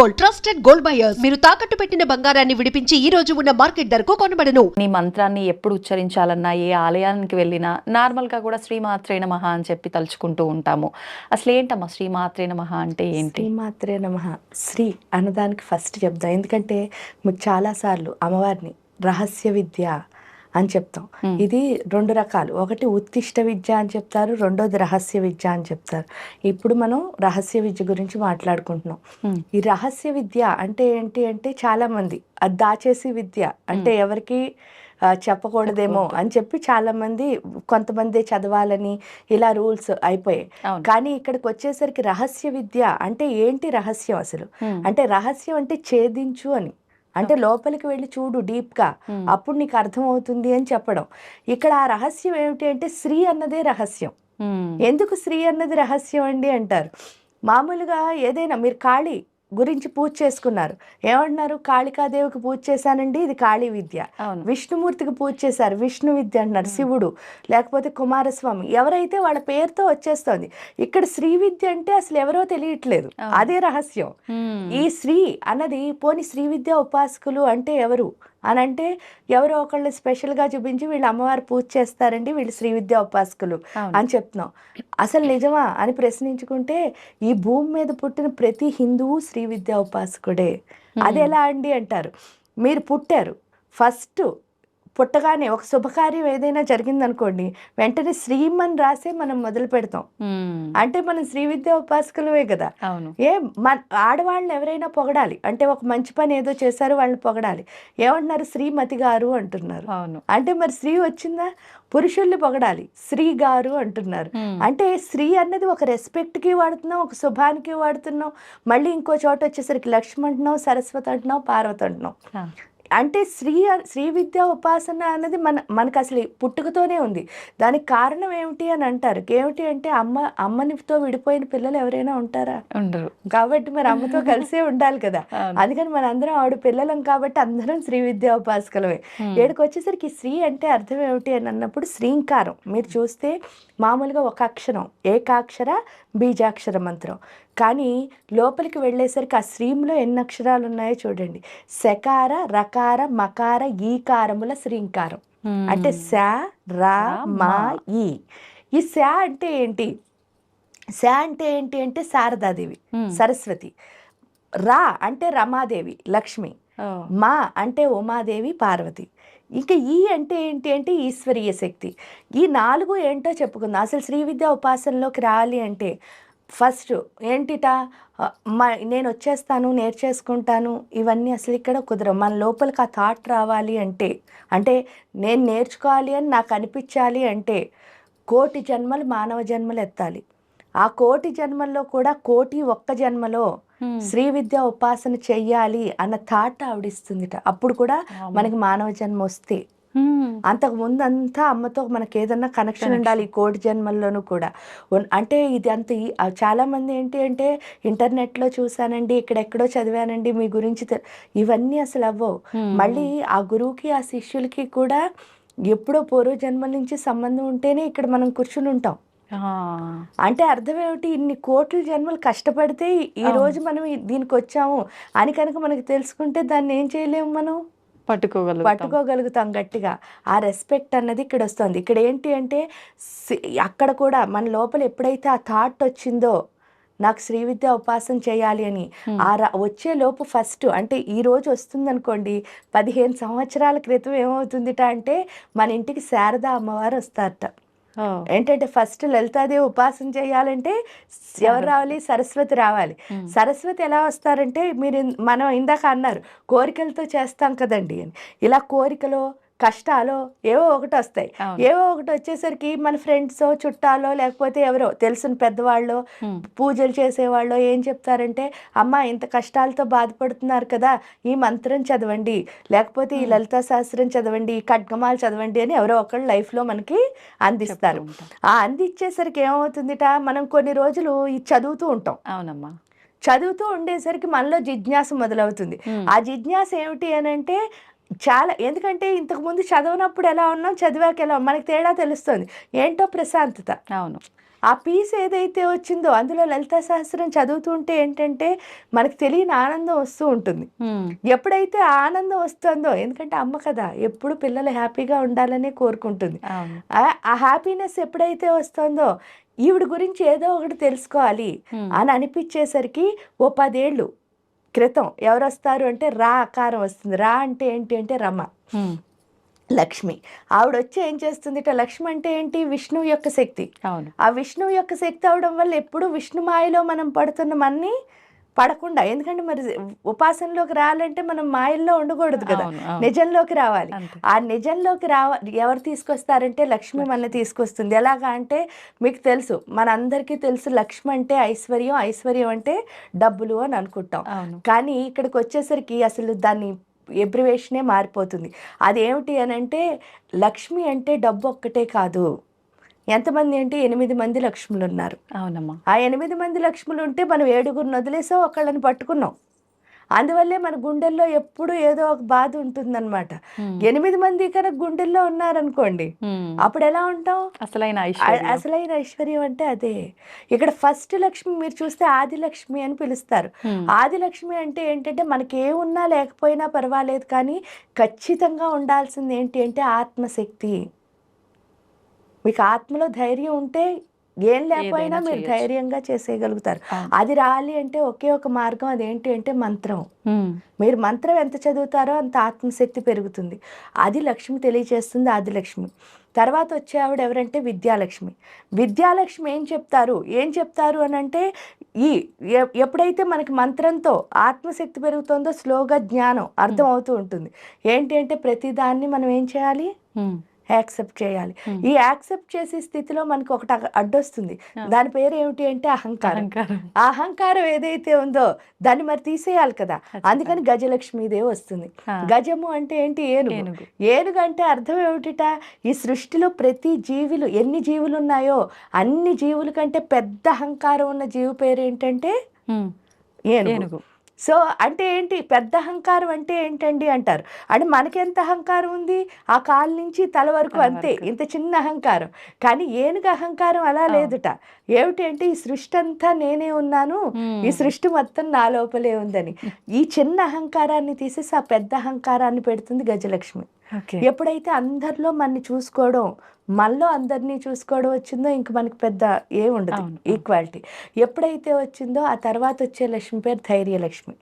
Gold trusted gold buyers. మీరు తాకట్టు పెట్టిన బంగారాన్ని విడిపించి ఈ రోజు ఉన్న మార్కెట్ ధరకు కొనబడను. నీ మంత్రాన్ని ఎప్పుడు ఉచ్చరించాలన్నా ఏ ఆలయానికి వెళ్ళినా నార్మల్గా కూడా శ్రీమాత్రే నమః అని చెప్పి తలుచుకుంటూ ఉంటాము. అసలు ఏంటమ్మా శ్రీమాత్రే నమః అంటే ఏంటి? శ్రీమాత్రే నమ. శ్రీ అన్నదానికి ఫస్ట్ చెప్దాం. ఎందుకంటే మీకు చాలాసార్లు అమ్మవారిని రహస్య విద్య అని చెప్తాం. ఇది రెండు రకాలు. ఒకటి ఉత్తిష్ట విద్య అని చెప్తారు రెండోది రహస్య విద్య అని చెప్తారు. ఇప్పుడు మనం రహస్య విద్య గురించి మాట్లాడుకుంటున్నాం. ఈ రహస్య విద్య అంటే ఏంటి అంటే చాలా మంది అది దాచేసి విద్య అంటే ఎవరికి చెప్పకూడదేమో అని చెప్పి చాలా మంది కొంతమంది చదవాలని ఇలా రూల్స్ అయిపోయాయి. కానీ ఇక్కడికి వచ్చేసరికి రహస్య విద్య అంటే ఏంటి రహస్యం అసలు. అంటే రహస్యం అంటే ఛేదించు అని. అంటే లోపలికి వెళ్ళి చూడు డీప్గా. అప్పుడు నీకు అర్థమవుతుంది అని చెప్పడం. ఇక్కడ ఆ రహస్యం ఏమిటి అంటే స్త్రీ అన్నదే రహస్యం. ఎందుకు స్త్రీ అన్నది రహస్యం అండి అంటారు? మామూలుగా ఏదైనా మీరు కాళీ గురించి పూజ చేసుకున్నారు. ఏమంటున్నారు? కాళికాదేవికి పూజ చేశానండి ఇది కాళీ విద్య. విష్ణుమూర్తికి పూజ చేశారు విష్ణు విద్య అంటున్నారు శివుడు లేకపోతే కుమారస్వామి. ఎవరైతే వాళ్ళ పేరుతో వచ్చేస్తోంది ఇక్కడ శ్రీ విద్య అంటే అసలు ఎవరో తెలియట్లేదు. అదే రహస్యం. ఈ శ్రీ అన్నది పోని శ్రీ విద్య ఉపాసకులు అంటే ఎవరు? అని అంటే ఎవరో ఒకళ్ళు స్పెషల్గా చూపించి వీళ్ళు అమ్మవారు పూజ చేస్తారండి వీళ్ళు శ్రీ విద్య ఉపాసకులు. అని చెప్తున్నాం. అసలు నిజమా అని ప్రశ్నించుకుంటే ఈ భూమి మీద పుట్టిన ప్రతి హిందువు శ్రీ విద్య ఉపాసకుడే. అది ఎలా అండి అంటారు? మీరు పుట్టారు. ఫస్ట్ పుట్టగానే ఒక శుభకార్యం ఏదైనా జరిగిందనుకోండి వెంటనే శ్రీమన్ రాసే మనం మొదలు పెడతాం. అంటే మనం శ్రీ విద్య ఉపాసకులమే కదా. ఏ మన ఆడవాళ్ళని ఎవరైనా పొగడాలి. అంటే ఒక మంచి పని ఏదో చేశారు వాళ్ళని పొగడాలి. ఏమంటున్నారు? శ్రీమతి గారు అంటున్నారు. అవును. అంటే మరి స్త్రీ వచ్చిందా? పురుషుల్ని పొగడాలి. శ్రీ గారు అంటున్నారు. అంటే స్త్రీ అన్నది ఒక రెస్పెక్ట్కి వాడుతున్నాం ఒక శుభానికి వాడుతున్నాం. మళ్ళీ ఇంకో చోట వచ్చేసరికి లక్ష్మి అంటున్నాం సరస్వతి అంటున్నాం పార్వతి అంటున్నాం. అంటే స్త్రీ శ్రీ విద్య ఉపాసన అన్నది మన మనకు అసలు పుట్టుకతోనే ఉంది. దానికి కారణం ఏమిటి అని అంటారు? ఏమిటి అంటే అమ్మ అమ్మనితో విడిపోయిన పిల్లలు ఎవరైనా ఉంటారా? ఉండరు. కాబట్టి మరి అమ్మతో కలిసే ఉండాలి కదా. అందుకని మన అందరం ఆవిడ పిల్లలం కాబట్టి అందరం శ్రీ విద్యా ఉపాసకలమే. ఏడుకు వచ్చేసరికి శ్రీ అంటే అర్థం ఏమిటి అని అన్నప్పుడు శ్రీంకారం. మీరు చూస్తే మామూలుగా ఒక అక్షరం ఏకాక్షర బీజాక్షర మంత్రం కానీ లోపలికి వెళ్ళేసరికి ఆ శ్రీంలో ఎన్ని అక్షరాలు ఉన్నాయో చూడండి శకార రకార మకార ఈకారముల శ్రీంకారం. అంటే శ రా మా. ఈ ఈ శ అంటే ఏంటి శ అంటే ఏంటి అంటే శారదాదేవి. సరస్వతి రా అంటే రమాదేవి లక్ష్మి. మా అంటే ఉమాదేవి పార్వతి ఇంకా ఈ అంటే ఏంటి అంటే ఈశ్వరీయ శక్తి. ఈ నాలుగు ఏంటో చెప్పుకుందాం. అసలు శ్రీ విద్యా ఉపాసనలోకి రావాలి అంటే ఫస్ట్ ఏంటిట? మా మ నేను వచ్చేస్తాను నేర్చేసుకుంటాను ఇవన్నీ అసలు ఇక్కడ కుదరవు. మన లోపలికి ఆ థాట్ రావాలి అంటే అంటే నేను నేర్చుకోవాలి అని నాకు అనిపించాలి అంటే కోటి జన్మలు మానవ జన్మలు ఎత్తాలి. ఆ కోటి జన్మల్లో కూడా కోటి ఒక్క జన్మలో. శ్రీ విద్య ఉపాసన చెయ్యాలి అన్న థాట్ ఆవిడిస్తుందిట అప్పుడు కూడా. మనకి మానవ జన్మ వస్తే. అంతకు ముందు అంతా అమ్మతో మనకి ఏదన్నా కనెక్షన్. ఉండాలి ఈ కోటి జన్మల్లోనూ కూడా అంటే ఇది అంత చాలా మంది ఏంటి అంటే ఇంటర్నెట్లో చూసానండి ఇక్కడెక్కడో చదివానండి మీ గురించి ఇవన్నీ అసలు అవ్వవు. మళ్ళీ ఆ గురువుకి ఆ శిష్యులకి కూడా ఎప్పుడో పూర్వ జన్మల నుంచి సంబంధం ఉంటేనే ఇక్కడ మనం కూర్చుని ఉంటాం. అంటే అర్థం ఏమిటి ఇన్ని కోట్ల జన్మలు కష్టపడితే ఈ. రోజు మనం దీనికి వచ్చాము అని కనుక మనకి తెలుసుకుంటే దాన్ని ఏం చేయలేము మనం పట్టుకోగలుగుతాం పట్టుకోగలుగుతాం గట్టిగా ఆ రెస్పెక్ట్ అన్నది ఇక్కడ వస్తుంది ఇక్కడ ఏంటి అంటే అక్కడ కూడా మన లోపల ఎప్పుడైతే ఆ థాట్ వచ్చిందో నాకు శ్రీ విద్య ఉపాసన చేయాలి అని. ఆ రా- వచ్చే లోపు ఫస్ట్ అంటే ఈ రోజు వస్తుంది అనుకోండి పదిహేను సంవత్సరాల క్రితం ఏమవుతుందిట అంటే మన ఇంటికి శారద అమ్మవారు వస్తారట. ఏంటంటే ఫస్ట్ లలితాదేవి ఉపాసన చేయాలంటే ఎవరు రావాలి? సరస్వతి రావాలి. సరస్వతి ఎలా వస్తారంటే మీరు మనం ఇందాక అన్నారు కోరికలతో చేస్తాం కదండి ఇలా కోరికలో కష్టాలు ఏవో ఒకటి వస్తాయి. ఏవో ఒకటి వచ్చేసరికి మన ఫ్రెండ్స్ చుట్టాలో లేకపోతే ఎవరో తెలిసిన పెద్దవాళ్ళు. పూజలు చేసేవాళ్ళు ఏం చెప్తారంటే అమ్మ ఇంత కష్టాలతో బాధపడుతున్నారు కదా ఈ మంత్రం చదవండి లేకపోతే ఈ లలితా శాస్త్రం చదవండి ఈ ఖడ్గమాలు చదవండి అని ఎవరో ఒకళ్ళు లైఫ్లో మనకి అందిస్తారు. ఆ అందించేసరికి ఏమవుతుందిట మనం కొన్ని రోజులు ఇది చదువుతూ ఉంటాం అవునమ్మా చదువుతూ ఉండేసరికి మనలో జిజ్ఞాస మొదలవుతుంది. ఆ జిజ్ఞాస ఏమిటి అని అంటే చాలా ఎందుకంటే ఇంతకు ముందు చదవనప్పుడు ఎలా ఉన్నాం చదివాక ఎలా. మనకి తేడా తెలుస్తుంది. ఏంటో ప్రశాంతత. అవును. ఆ పీస్ ఏదైతే వచ్చిందో అందులో లలితా సహస్రం చదువుతుంటే ఏంటంటే మనకు తెలియని ఆనందం వస్తూ ఉంటుంది. ఎప్పుడైతే ఆ ఆనందం వస్తుందో ఎందుకంటే అమ్మ కదా ఎప్పుడు పిల్లలు హ్యాపీగా ఉండాలనే కోరుకుంటుంది. ఆ- హ్యాపీనెస్ ఎప్పుడైతే వస్తుందో ఈవిడ గురించి ఏదో ఒకటి తెలుసుకోవాలి అని అనిపించేసరికి ఓ పదేళ్ళు క్రితం ఎవరు వస్తారు అంటే రా ఆకారం వస్తుంది. రా అంటే ఏంటి అంటే రమ. లక్ష్మి. ఆవిడ వచ్చి ఏం చేస్తుంది ఇట లక్ష్మి అంటే ఏంటి? విష్ణువు యొక్క శక్తి. అవును. ఆ విష్ణువు యొక్క శక్తి అవడం వల్ల ఎప్పుడు విష్ణు మాయలో మనం పడుతున్నామని పడకుండా. ఎందుకంటే మరి ఉపాసనలోకి రావాలంటే మనం మాయల్లో ఉండకూడదు కదా. నిజంలోకి రావాలి. ఆ నిజంలోకి రావ ఎవరు తీసుకొస్తారంటే లక్ష్మి మన తీసుకొస్తుంది. ఎలాగా అంటే మీకు తెలుసు మనందరికీ తెలుసు లక్ష్మి అంటే ఐశ్వర్యం ఐశ్వర్యం అంటే డబ్బులు అని అనుకుంటాం. కానీ ఇక్కడికి వచ్చేసరికి అసలు దాన్ని ఎబ్రివేషనే మారిపోతుంది. అదేమిటి అని అంటే లక్ష్మి అంటే డబ్బు ఒక్కటే కాదు. ఎంతమంది అంటే ఎనిమిది మంది లక్ష్ములు ఉన్నారు అవునమ్మా. ఆ ఎనిమిది మంది లక్ష్ములు ఉంటే మనం ఏడుగురిని వదిలేసాం ఒకళ్ళని పట్టుకున్నాం. అందువల్లే మన గుండెల్లో ఎప్పుడు ఏదో ఒక బాధ ఉంటుందన్నమాట. ఎనిమిది మంది కనుక గుండెల్లో ఉన్నారనుకోండి అప్పుడు ఎలా ఉంటాం? అసలైన అసలైన ఐశ్వర్యం అంటే అదే. ఇక్కడ ఫస్ట్ లక్ష్మి మీరు చూస్తే ఆది లక్ష్మి అని పిలుస్తారు. ఆది లక్ష్మి అంటే ఏంటంటే మనకి ఏ ఉన్నా లేకపోయినా పర్వాలేదు కానీ ఖచ్చితంగా ఉండాల్సింది ఏంటి అంటే ఆత్మశక్తి. మీకు ఆత్మలో ధైర్యం ఉంటే ఏం లేకపోయినా మీరు. ధైర్యంగా చేసేయగలుగుతారు. అది రావాలి అంటే ఒకే ఒక మార్గం అదేంటి అంటే మంత్రం. మీరు మంత్రం ఎంత చదువుతారో అంత ఆత్మశక్తి పెరుగుతుంది. అది లక్ష్మి తెలియజేస్తుంది ఆదిలక్ష్మి. తర్వాత వచ్చే ఆవిడ ఎవరంటే విద్యాలక్ష్మి. విద్యాలక్ష్మి ఏం చెప్తారు? ఏం చెప్తారు అని అంటే ఈ ఎప్పుడైతే మనకి మంత్రంతో ఆత్మశక్తి పెరుగుతుందో స్లోగా జ్ఞానం అర్థం అవుతూ ఉంటుంది. ఏంటి అంటే ప్రతిదాన్ని మనం ఏం చేయాలి? యాక్సెప్ట్ చేయాలి. ఈ యాక్సెప్ట్ చేసే స్థితిలో మనకి ఒకటి అడ్డొస్తుంది. దాని పేరు ఏమిటి అంటే అహంకారం. అహంకారం. ఆ అహంకారం ఏదైతే ఉందో దాన్ని మరి తీసేయాలి కదా. అందుకని గజలక్ష్మీదేవి వస్తుంది. గజము అంటే ఏంటి? ఏనుగు. ఏనుగు. అంటే అర్థం ఏమిటిట? ఈ సృష్టిలో ప్రతి జీవులు ఎన్ని జీవులు ఉన్నాయో అన్ని జీవుల కంటే పెద్ద అహంకారం ఉన్న జీవి పేరు ఏంటంటే ఏనుగు. సో అంటే ఏంటి? పెద్ద అహంకారం అంటే ఏంటండి అంటారు. అంటే మనకెంత అహంకారం ఉంది? ఆ కాలు నుంచి తల వరకు అంతే. ఇంత చిన్న అహంకారం. కానీ ఏనుగు అహంకారం అలా. లేదుట. ఏమిటి అంటే ఈ సృష్టి అంతా నేనే ఉన్నాను. ఈ సృష్టి మొత్తం నా లోపలే ఉందని. ఈ చిన్న అహంకారాన్ని తీసేసి ఆ పెద్ద అహంకారాన్ని పెడుతుంది గజలక్ష్మి. ఎప్పుడైతే అందరిలో మనని చూసుకోవడం మనలో అందరినీ చూసుకోవడం వచ్చిందో ఇంక మనకి పెద్ద ఏ ఉండదు అవును. ఈక్వాలిటీ. ఎప్పుడైతే వచ్చిందో ఆ తర్వాత వచ్చే లక్ష్మి పేరు ధైర్యలక్ష్మి.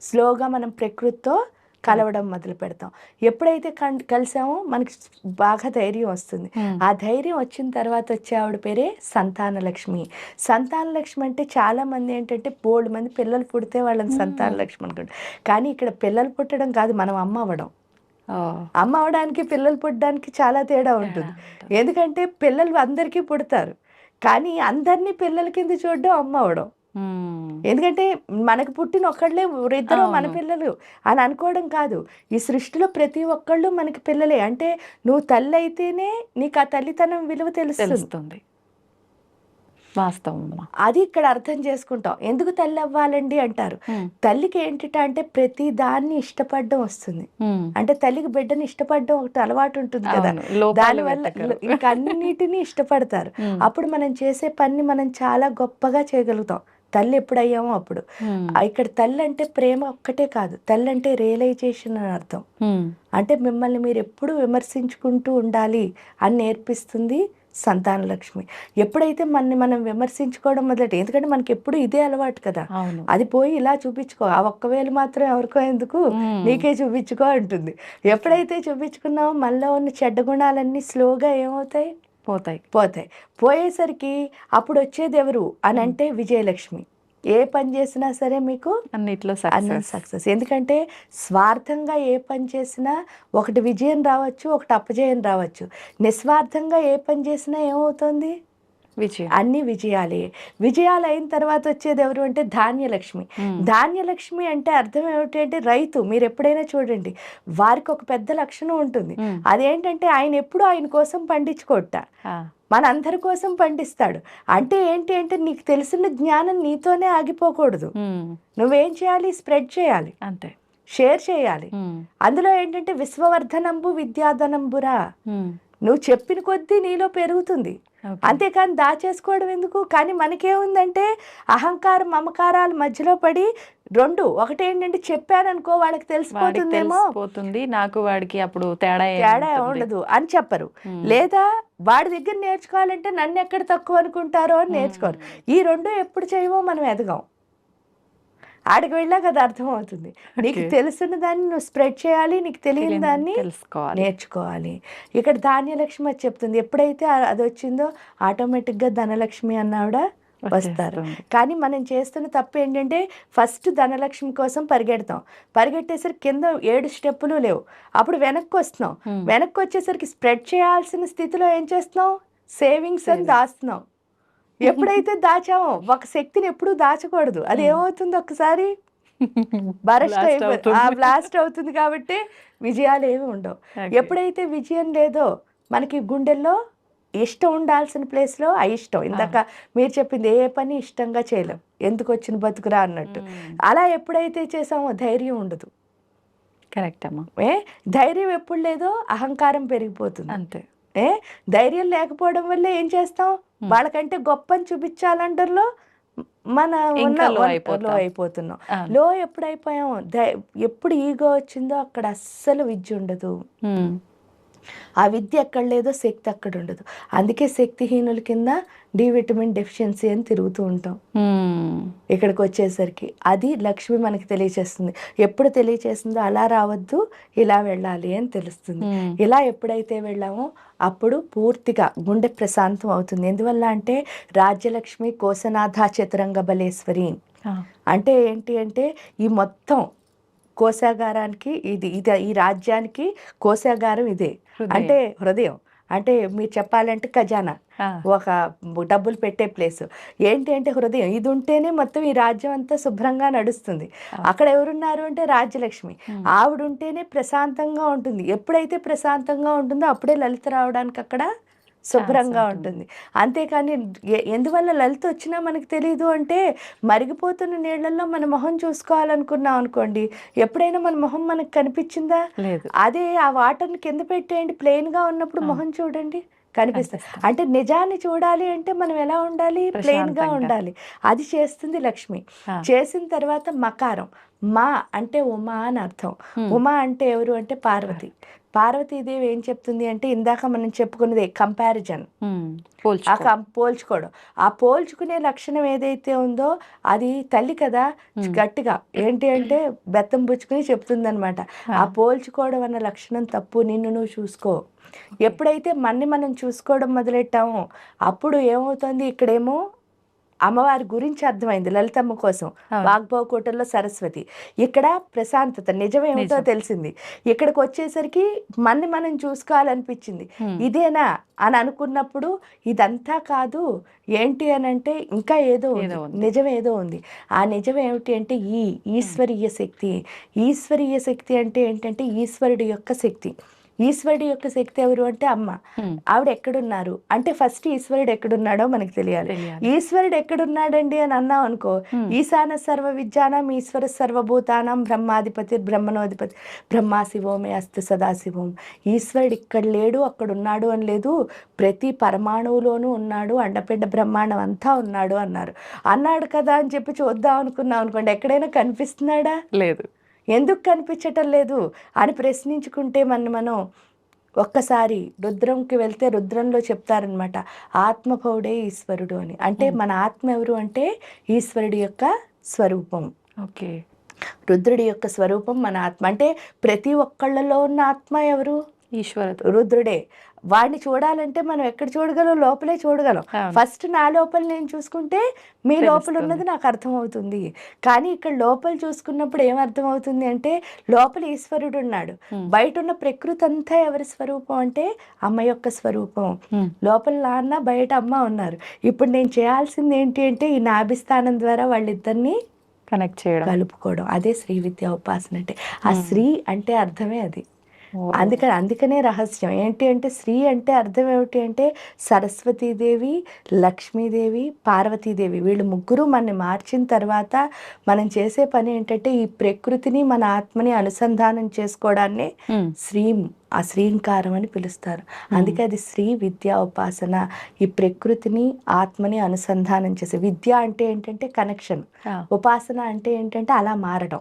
స్లోగా మనం ప్రకృతితో కలవడం మొదలు పెడతాం. ఎప్పుడైతే కలిసామో మనకి బాగా ధైర్యం వస్తుంది. ఆ ధైర్యం వచ్చిన తర్వాత వచ్చే ఆవిడ పేరే సంతాన లక్ష్మి సంతాన లక్ష్మి అంటే చాలా మంది ఏంటంటే బోల్డ్ మంది పిల్లలు పుడితే వాళ్ళని సంతాన లక్ష్మి అనుకుంటారు. కానీ ఇక్కడ పిల్లలు పుట్టడం కాదు మనం అమ్మ అవ్వడం. అమ్మ అవడానికి పిల్లలు పుట్టడానికి చాలా తేడా ఉంటుంది. ఎందుకంటే పిల్లలు అందరికీ పుడతారు. కానీ అందరినీ పిల్లల కింద చూడడం అమ్మ అవడం. ఎందుకంటే మనకు పుట్టిన ఒక్కళ్ళే ఇద్దరు మన. పిల్లలు అని అనుకోవడం కాదు. ఈ సృష్టిలో ప్రతి ఒక్కళ్ళు మనకి పిల్లలే. అంటే నువ్వు తల్లి అయితేనే నీకు ఆ తల్లితనం విలువ తెలుస్తుంది. వాస్తవం అది ఇక్కడ అర్థం చేసుకుంటాం. ఎందుకు తల్లి అవ్వాలండి అంటారు. తల్లికి ఏంటిట అంటే ప్రతి దాన్ని ఇష్టపడడం వస్తుంది. అంటే తల్లికి బిడ్డని ఇష్టపడడం ఒకటి అలవాటు ఉంటుంది కదా. దానివల్ల. ఇంకా అన్నిటినీ ఇష్టపడతారు. అప్పుడు మనం చేసే పని మనం చాలా గొప్పగా చేయగలుగుతాం. తల్లి ఎప్పుడయ్యామో అప్పుడు. ఇక్కడ తల్లి అంటే ప్రేమ ఒక్కటే కాదు. తల్లి అంటే రియలైజేషన్ అని అర్థం. అంటే మిమ్మల్ని మీరు ఎప్పుడు విమర్శించుకుంటూ ఉండాలి అని నేర్పిస్తుంది సంతాన లక్ష్మి. ఎప్పుడైతే మనని మనం విమర్శించుకోవడం మొదలెట్టి ఎందుకంటే మనకి ఎప్పుడు ఇదే అలవాటు కదా. అది పోయి ఇలా చూపించుకో ఆ ఒక్క వేలు మాత్రం ఎవరికో ఎందుకు? నీకే చూపించుకో అంటుంది. ఎప్పుడైతే చూపించుకున్నావో మనలో ఉన్న చెడ్డ గుణాలన్నీ స్లోగా ఏమవుతాయి? పోతాయి. పోతాయి. పోయేసరికి అప్పుడు వచ్చేది ఎవరు? అని అంటే విజయలక్ష్మి. ఏ పని చేసినా సరే మీకు అన్నిట్లో అన్ని సక్సెస్ ఎందుకంటే స్వార్థంగా ఏ పని చేసినా ఒకటి విజయం రావచ్చు ఒకటి అపజయం రావచ్చు. నిస్వార్థంగా ఏ పని చేసినా ఏమవుతుంది? విజయం. అన్ని విజయాలే. విజయాలు అయిన తర్వాత వచ్చేది ఎవరు అంటే ధాన్యలక్ష్మి. ధాన్యలక్ష్మి అంటే అర్థం ఏమిటి అంటే రైతు. మీరు ఎప్పుడైనా చూడండి వారికి ఒక పెద్ద లక్షణం ఉంటుంది. అదేంటంటే ఆయన ఎప్పుడు ఆయన కోసం పండించుకోట. ఆ, మన అందరి కోసం పండిస్తాడు. అంటే ఏంటి అంటే నీకు తెలిసిన జ్ఞానం నీతోనే ఆగిపోకూడదు. నువ్వేం చేయాలి? స్ప్రెడ్ చేయాలి. అంతే. షేర్ చేయాలి. అందులో ఏంటంటే విశ్వవర్ధనంబు విద్యాధనంబురా. నువ్వు చెప్పిన కొద్దీ నీలో పెరుగుతుంది. అంతేకాని దాచేసుకోవడం ఎందుకు? కానీ మనకేముందంటే అహంకారం మమకారాల మధ్యలో పడి రెండు ఒకటి ఏంటంటే చెప్పాననుకో వాళ్ళకి తెలిసిపోతుందేమో. తెలిసిపోతుంది. నాకు వాడికి అప్పుడు తేడా తేడా? ఉండదు అని చెప్పరు. లేదా వాడి దగ్గర నేర్చుకోవాలంటే నన్ను ఎక్కడ తక్కువ అనుకుంటారో అని నేర్చుకోరు. ఈ రెండు ఎప్పుడు చేయమో మనం ఎదగం. ఆడికి వెళ్ళాక అది అర్థమవుతుంది. నీకు. తెలుసున్న దాన్ని నువ్వు స్ప్రెడ్ చేయాలి నీకు తెలియని దాన్ని తెలుసుకోవాలి. నేర్చుకోవాలి. ఇక్కడ ధాన్యలక్ష్మి అది చెప్తుంది. ఎప్పుడైతే అది వచ్చిందో ఆటోమేటిక్గా ధనలక్ష్మి అన్నావిడ వస్తారు. కానీ మనం చేస్తున్న తప్పు ఏంటంటే ఫస్ట్ ధనలక్ష్మి కోసం పరిగెడతాం. పరిగెట్టేసరికి కింద ఏడు స్టెప్పులు లేవు. అప్పుడు వెనక్కి వస్తున్నాం. వెనక్కి వచ్చేసరికి స్ప్రెడ్ చేయాల్సిన స్థితిలో ఏం చేస్తున్నాం? సేవింగ్స్ అని. దాస్తున్నాం. ఎప్పుడైతే దాచామో ఒక శక్తిని ఎప్పుడూ దాచకూడదు. అది. ఏమవుతుంది ఒకసారి బరస్ట్ అయిపోతుంది ఆ. బ్లాస్ట్ అవుతుంది కాబట్టి విజయాలు ఏమి ఉండవు. ఎప్పుడైతే విజయం లేదో మనకి గుండెల్లో ఇష్టం ఉండాల్సిన ప్లేస్లో అయిష్టం ఇందాక మీరు చెప్పింది ఏ పని ఇష్టంగా చేయలేం. ఎందుకు వచ్చిన బతుకురా అన్నట్టు. అలా ఎప్పుడైతే చేసామో ధైర్యం ఉండదు. కరెక్ట్ అమ్మా. ఏ? ధైర్యం ఎప్పుడు లేదో అహంకారం పెరిగిపోతుంది. అంతే. ఏ? ధైర్యం లేకపోవడం వల్ల ఏం చేస్తాం? వాళ్ళకంటే గొప్ప అని చూపించాలంటలో మన ఉన్న low అయిపోతున్నాం. లో ఎప్పుడైపోయాం ధై- ఎప్పుడు ఈగో వచ్చిందో అక్కడ అస్సలు విద్య ఉండదు. ఆ విద్య ఎక్కడ లేదో శక్తి అక్కడ ఉండదు అందుకే శక్తిహీనుల కింద డి విటమిన్ డెఫిషియన్సీ అని తిరుగుతూ ఉంటాం ఉమ్. ఇక్కడికి వచ్చేసరికి అది లక్ష్మి మనకి తెలియచేస్తుంది ఎప్పుడు తెలియచేస్తుందో అలా రావద్దు ఇలా వెళ్ళాలి అని తెలుస్తుంది ఉమ్. ఇలా ఎప్పుడైతే వెళ్ళామో అప్పుడు పూర్తిగా గుండె ప్రశాంతం అవుతుంది ఎందువల్ల అంటే రాజ్యలక్ష్మి కోసనాథ చతురంగ బలేశ్వరి. అంటే ఏంటి అంటే ఈ మొత్తం కోశాగారానికి ఇది ఇది ఈ రాజ్యానికి కోశాగారం ఇదే. అంటే హృదయం. అంటే మీరు చెప్పాలంటే ఖజానా. ఒక డబ్బులు పెట్టే ప్లేస్. ఏంటి అంటే హృదయం. ఇది ఉంటేనే మొత్తం ఈ రాజ్యం అంతా శుభ్రంగా నడుస్తుంది. అక్కడ ఎవరున్నారు అంటే రాజ్యలక్ష్మి. ఆవిడ ఉంటేనే ప్రశాంతంగా ఉంటుంది. ఎప్పుడైతే ప్రశాంతంగా ఉంటుందో అప్పుడే లలిత రావడానికి అక్కడ శుభ్రంగా ఉంటుంది. అంతేకాని ఎందువల్ల లలిత వచ్చినా మనకు తెలియదు అంటే మరిగిపోతున్న నీళ్ళల్లో మన మొహం చూసుకోవాలనుకున్నాం అనుకోండి ఎప్పుడైనా మన మొహం మనకు కనిపించిందా? లేదు. అదే ఆ వాటర్ని కింద పెట్టేయండి ప్లెయిన్గా ఉన్నప్పుడు. మొహం చూడండి కనిపిస్తుంది. అంటే నిజాన్ని చూడాలి అంటే మనం ఎలా ఉండాలి? ప్లెయిన్గా ప్రశాంతంగా. ఉండాలి. అది చేస్తుంది లక్ష్మి. చేసిన తర్వాత మకారం. మా అంటే ఉమా అని అర్థం. ఉమా అంటే ఎవరు? అంటే పార్వతి. పార్వతీదేవి ఏం చెప్తుంది అంటే ఇందాక మనం చెప్పుకున్నది కంపారిజన్. ఆ పోల్చుకోవడం. ఆ పోల్చుకునే లక్షణం ఏదైతే ఉందో అది తల్లి కదా. గట్టిగా. ఏంటి అంటే బెత్తం పుచ్చుకుని చెప్తుందన్నమాట. ఆ పోల్చుకోవడం అన్న లక్షణం తప్పు. నిన్ను నువ్వు చూసుకో. ఎప్పుడైతే మన్ని మనం చూసుకోవడం మొదలెట్టామో అప్పుడు ఏమవుతుంది? ఇక్కడేమో అమ్మవారి గురించి అర్థమైంది లలితమ్మ కోసం. వాగ్భవకోటల్లో సరస్వతి ఇక్కడ ప్రశాంతత నిజమేమిటో నిజం. తెలిసింది ఇక్కడికి వచ్చేసరికి మన్ని మనం చూసుకోవాలనిపించింది. ఇదేనా అని అనుకున్నప్పుడు ఇదంతా కాదు ఏంటి అని అంటే ఇంకా ఏదో ఉంది. ఏదో ఉంది. నిజం ఏదో ఉంది ఆ నిజం ఏమిటి అంటే ఈ ఈశ్వరీయ శక్తి ఈశ్వరీయ శక్తి అంటే ఏంటంటే ఈశ్వరుడి యొక్క శక్తి ఈశ్వరుడి యొక్క శక్తి ఎవరు అంటే అమ్మ. ఆవిడ ఎక్కడున్నారు? అంటే ఫస్ట్ ఈశ్వరుడు ఎక్కడున్నాడో మనకు తెలియాలి. ఈశ్వరుడు ఎక్కడున్నాడండి అని అన్నాం అనుకో. ఈశాన సర్వ విద్యానం ఈశ్వర సర్వభూతానం బ్రహ్మాధిపతి బ్రహ్మణోధిపతి బ్రహ్మా శివోమే అస్తు సదాశివం. ఈశ్వరుడు ఇక్కడ లేడు అక్కడ ఉన్నాడు అని లేదు. ప్రతి పరమాణువులోనూ ఉన్నాడు అండపిండ బ్రహ్మాండం అంతా ఉన్నాడు అన్నారు. అన్నాడు కదా అని చెప్పి చూద్దాం అనుకున్నాం అనుకోండి ఎక్కడైనా కనిపిస్తున్నాడా? లేదు. ఎందుకు కనిపించటం లేదు అని ప్రశ్నించుకుంటే మన మనం ఒక్కసారి రుద్రంకి వెళ్తే రుద్రంలో చెప్తారనమాట ఆత్మభౌడే ఈశ్వరుడు అని. అంటే మన ఆత్మ ఎవరు అంటే ఈశ్వరుడి యొక్క స్వరూపం. ఓకే. రుద్రుడి యొక్క స్వరూపం మన ఆత్మ. అంటే ప్రతి ఒక్కళ్ళలో ఉన్న ఆత్మ ఎవరు? ఈశ్వర రుద్రుడే. వాడిని చూడాలంటే మనం ఎక్కడ చూడగలం లోపలే చూడగలం. ఫస్ట్ నా లోపల నేను చూసుకుంటే మీ లోపల. ఉన్నది నాకు అర్థమవుతుంది కానీ ఇక్కడ లోపల చూసుకున్నప్పుడు ఏం అర్థమవుతుంది అంటే లోపల ఈశ్వరుడు ఉన్నాడు. బయట ఉన్న ప్రకృతి అంతా ఎవరి స్వరూపం అంటే అమ్మ యొక్క స్వరూపం. లోపల నాన్న బయట అమ్మ ఉన్నారు ఇప్పుడు నేను చేయాల్సింది ఏంటి అంటే ఈ నాభిస్థానం ద్వారా వాళ్ళిద్దరిని కనెక్ట్ చేయడం కలుపుకోవడం అదే శ్రీ విద్యా ఉపాసన అంటే ఆ. శ్రీ అంటే అర్థమే అది. అందుకని అందుకనే రహస్యం. ఏంటి అంటే శ్రీ అంటే అర్థం ఏమిటి అంటే సరస్వతీదేవి లక్ష్మీదేవి పార్వతీదేవి. వీళ్ళు ముగ్గురు మనని మార్చిన తర్వాత మనం చేసే పని ఏంటంటే ఈ ప్రకృతిని మన ఆత్మని అనుసంధానం చేసుకోవడాన్ని ఉమ్. శ్రీ ఆ శ్రీంకారం అని పిలుస్తారు. అందుకే అది శ్రీ విద్యా ఉపాసన. ఈ ప్రకృతిని ఆత్మని అనుసంధానం చేసే. విద్య అంటే ఏంటంటే కనెక్షన్. ఉపాసన అంటే ఏంటంటే అలా మారడం.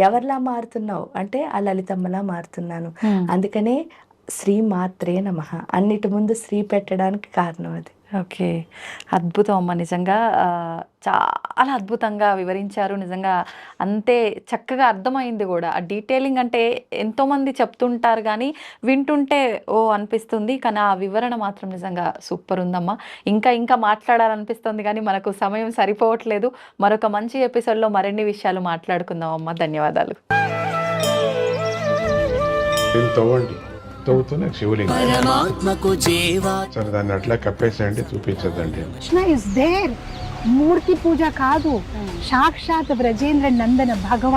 ఎవరిలా మారుతున్నావు? అంటే ఆ లలితమ్మలా మారుతున్నాను. అందుకనే శ్రీ మాత్రే నమ. అన్నిటి ముందు శ్రీ పెట్టడానికి కారణం అది. ఓకే. అద్భుతం అమ్మ. నిజంగా చాలా అద్భుతంగా వివరించారు. నిజంగా అంతే చక్కగా అర్థమైంది కూడా. ఆ డీటెయిలింగ్ అంటే ఎంతోమంది చెప్తుంటారు కానీ వింటుంటే ఓ అనిపిస్తుంది. కానీ ఆ వివరణ మాత్రం నిజంగా సూపర్ ఉందమ్మా. ఇంకా ఇంకా మాట్లాడాలనిపిస్తుంది కానీ మనకు సమయం సరిపోవట్లేదు. మరొక మంచి ఎపిసోడ్లో మరిన్ని విషయాలు మాట్లాడుకుందాం అమ్మ. ధన్యవాదాలు. దీన్ని తవ్వండి. తవ్వుతూనే శివలింగం పరమాత్మకు జీవా సరే దాన్ని అట్లా కప్పేసేయండి చూపించదండి కృష్ణ ఇస్ దేర్ మూర్తి పూజ కాదు. సాక్షాత్ బ్రజేంద్ర నందన భగవాన్.